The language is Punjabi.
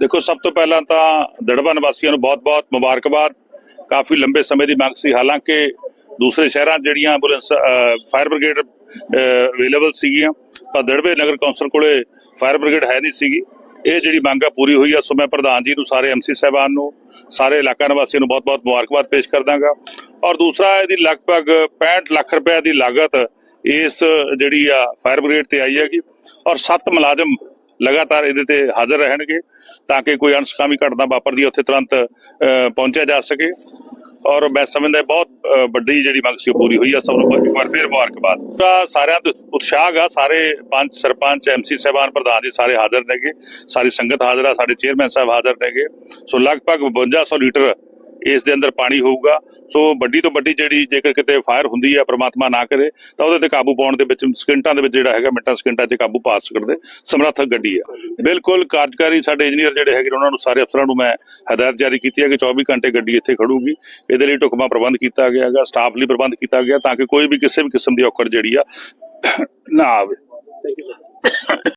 ਦੇਖੋ, ਸਭ ਤੋਂ ਪਹਿਲਾਂ ਤਾਂ ਦੜਵਾ ਨਿਵਾਸੀਆਂ ਨੂੰ ਬਹੁਤ-ਬਹੁਤ ਮੁਬਾਰਕਬਾਦ। ਕਾਫੀ ਲੰਬੇ ਸਮੇਂ ਦੀ ਮੰਗ ਸੀ। ਹਾਲਾਂਕਿ ਦੂਸਰੇ ਸ਼ਹਿਰਾਂ 'ਚ ਜਿਹੜੀਆਂ ਐਂਬੂਲੈਂਸ ਫਾਇਰ ਬ੍ਰਿਗੇਡ ਅਵੇਲੇਬਲ ਸੀਗੀਆਂ, ਪਰ ਦੜਵੇ ਨਗਰ ਕੌਂਸਲ ਕੋਲੇ ਫਾਇਰ ਬ੍ਰਿਗੇਡ ਹੈ ਨਹੀਂ ਸੀਗੀ। ਇਹ ਜਿਹੜੀ ਮੰਗ ਆ ਪੂਰੀ ਹੋਈ ਆ। ਸੋ ਮੈਂ ਪ੍ਰਧਾਨ ਜੀ ਨੂੰ, ਸਾਰੇ ਐਮਸੀ ਸਾਹਿਬਾਨ ਨੂੰ, ਸਾਰੇ ਇਲਾਕਾ ਨਿਵਾਸੀਆਂ ਨੂੰ ਬਹੁਤ-ਬਹੁਤ ਮੁਬਾਰਕਬਾਦ ਪੇਸ਼ ਕਰਦਾਗਾ। ਔਰ ਦੂਸਰਾ, ਇਹਦੀ ਲਗਭਗ 65 ਲੱਖ ਰੁਪਏ ਦੀ ਲਾਗਤ ਇਸ ਜਿਹੜੀ ਆ ਫਾਇਰ ਬ੍ਰਿਗੇਡ ਤੇ ਆਈ ਹੈਗੀ। ਔਰ 7 ਮੁਲਾਜ਼ਮ ਲਗਾਤਾਰ ਇਹਦੇ ਤੇ ਹਾਜ਼ਰ ਰਹਿਣਗੇ ਤਾਂ ਕਿ ਕੋਈ ਅਣਸਕਾਮੀ ਘਟਨਾ ਵਾਪਰਦੀ ਉੱਥੇ ਤੁਰੰਤ ਪਹੁੰਚਿਆ ਜਾ ਸਕੇ। ਔਰ ਮੈਂ ਸਮਝਦਾ ਬਹੁਤ ਵੱਡੀ ਜਿਹੜੀ ਮੰਗ ਸੀ ਉਹ ਪੂਰੀ ਹੋਈ ਆ। ਸਭ ਨੂੰ ਇੱਕ ਵਾਰ ਫੇਰ ਮੁਬਾਰਕਬਾਦ। ਸਾਰਿਆਂ ਦਾ ਉਤਸ਼ਾਹ ਆ, ਸਾਰੇ ਪੰਚ ਸਰਪੰਚ ਐਮਸੀ ਸਾਹਿਬਾਨ ਪ੍ਰਧਾਨ ਜੀ ਸਾਰੇ ਹਾਜ਼ਰ ਨੇਗੇ। ਸਾਰੀ ਸੰਗਤ ਹਾਜ਼ਰ ਆ, ਸਾਡੇ ਚੇਅਰਮੈਨ ਸਾਹਿਬ ਹਾਜ਼ਰ ਨੇਗੇ। ਸੋ ਲਗਭਗ 5200 ਲੀਟਰ ਇਸ ਦੇ ਅੰਦਰ ਪਾਣੀ ਹੋਊਗਾ। ਸੋ ਵੱਡੀ ਤੋਂ ਵੱਡੀ ਜਿਹੜੀ ਜੇਕਰ ਕਿਤੇ ਫਾਇਰ ਹੁੰਦੀ ਹੈ ਪ੍ਰਮਾਤਮਾ ਨਾ ਕਰੇ ਤਾਂ ਉਹਦੇ ਤੇ ਕਾਬੂ ਪਾਉਣ ਦੇ ਵਿੱਚ ਸਕਿੰਟਾਂ ਦੇ ਵਿੱਚ ਜਿਹੜਾ ਹੈਗਾ ਮਿੰਟਾਂ ਸਕਿੰਟਾਂ 'ਚ ਕਾਬੂ ਪਾ ਸਕਦੇ। ਸਮਰੱਥਕ ਗੱਡੀ ਹੈ ਬਿਲਕੁਲ ਕਾਰਜਕਾਰੀ ਸਾਡੇ ਇੰਜੀਨੀਅਰ ਜਿਹੜੇ ਹੈਗੇ ਨੇ, ਉਹਨਾਂ ਨੂੰ ਸਾਰੇ ਅਫਸਰਾਂ ਨੂੰ ਮੈਂ ਹਦਾਇਤ ਜਾਰੀ ਕੀਤੀ ਹੈ ਕਿ 24 ਘੰਟੇ ਗੱਡੀ ਇੱਥੇ ਖੜੂਗੀ। ਇਹਦੇ ਲਈ ਢੁਕਵਾਂ ਪ੍ਰਬੰਧ ਕੀਤਾ ਗਿਆ ਹੈਗਾ ਸਟਾਫ ਲਈ ਪ੍ਰਬੰਧ ਕੀਤਾ ਗਿਆ ਤਾਂ ਕਿ ਕੋਈ ਵੀ ਕਿਸੇ ਵੀ ਕਿਸਮ ਦੀ ਔਕੜ ਜਿਹੜੀ ਆ ਨਾ ਆਵੇ।